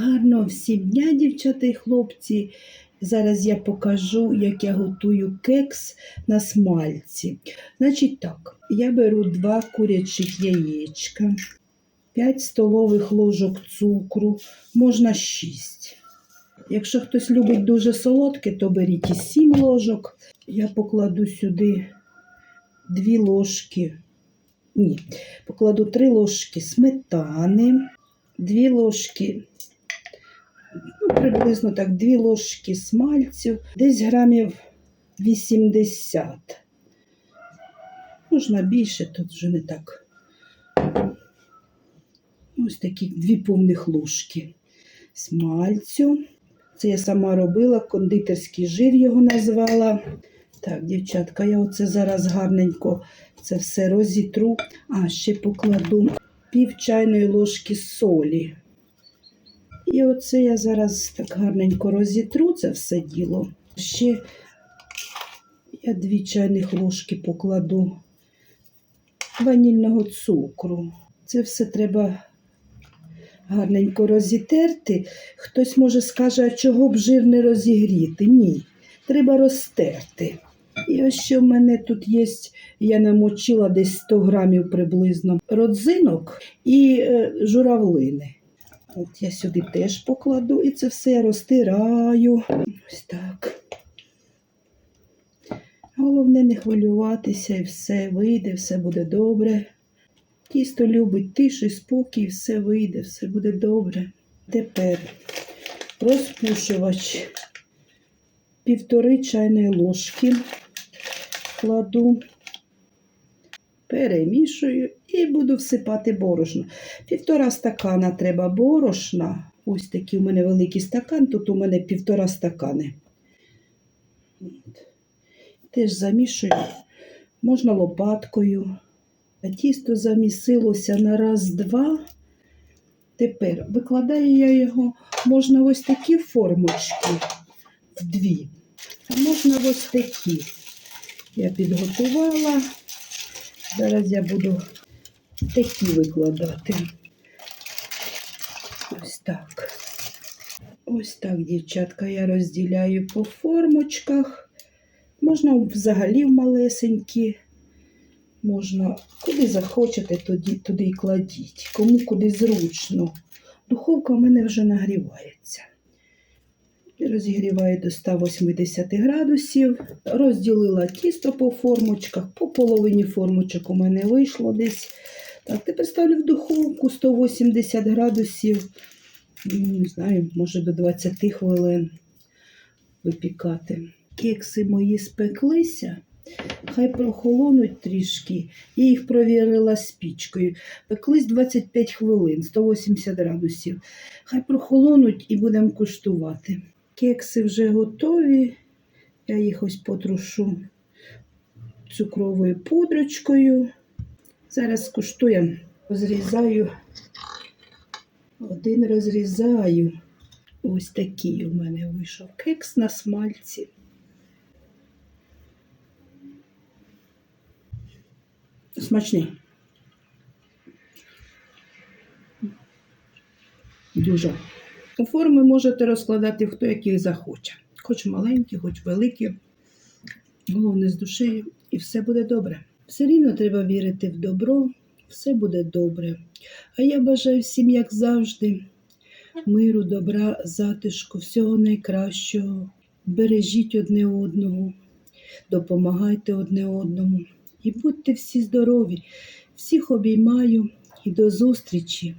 Гарно всім дня, дівчата і хлопці. Зараз я покажу, як я готую кекс на смальці. Значить так, я беру два курячих яєчка, 5 столових ложок цукру, можна 6. Якщо хтось любить дуже солодке, то беріть і 7 ложок. Я покладу сюди 2 ложки. Ні, покладу 3 ложки сметани, 2 ложки ну, приблизно так, 2 ложки смальцю, десь грамів 80. Можна більше, тут вже не так. Ось такі дві повних ложки смальцю. Це я сама робила, кондитерський жир його назвала. Так, дівчатка, я оце зараз гарненько це все розітру. А, ще покладу пів чайної ложки солі. І оце я зараз так гарненько розітру це все діло. Ще я дві чайних ложки покладу ванільного цукру. Це все треба гарненько розітерти. Хтось може скаже, а чого б жир не розігріти? Ні, треба розтерти. І ось що в мене тут є, я намочила десь 100 грамів приблизно родзинок і е, журавлини. От я сюди теж покладу і це все розтираю. Ось так. Головне не хвилюватися і все вийде, все буде добре. Тісто любить тишу і спокій, все вийде, все буде добре. Тепер розпушувач півтори чайної ложки кладу, перемішую і буду всипати борошно. Півтора стакана треба борошна. Ось такий у мене великий стакан, тут у мене півтора стакани. Теж замішую, можна лопаткою. Тісто замісилося на раз-два. Тепер викладаю я його, можна ось такі формочки в дві, а можна ось такі. Я підготувала. Зараз я буду такі викладати. Ось так. Ось так, дівчатка, я розділяю по формочках. Можна взагалі в малесенькі. Можна куди захочете, тоді, туди і кладіть. Кому куди зручно. Духовка в мене вже нагрівається. Розігріваю до 180 градусів. Розділила тісто по формочках, по половині формочок у мене вийшло десь. Так, тепер ставлю в духовку 180 градусів, не знаю, може до 20 хвилин випікати. Кекси мої спеклися. Хай прохолонуть трішки. Я їх провірила спічкою. Пеклись 25 хвилин, 180 градусів. Хай прохолонуть і будемо куштувати. Кекси вже готові. Я їх ось потрушу цукровою пудрочкою. Зараз куштуємо. Розрізаю, один розрізаю. Ось такий у мене вийшов кекс на смальці. Смачний. Дуже. Форми можете розкладати хто яких захоче. Хоч маленькі, хоч великі. Головне з душею, і все буде добре. Все рівно треба вірити в добро, все буде добре. А я бажаю всім, як завжди, миру, добра, затишку, всього найкращого. Бережіть одне одного, допомагайте одне одному. І будьте всі здорові. Всіх обіймаю і до зустрічі!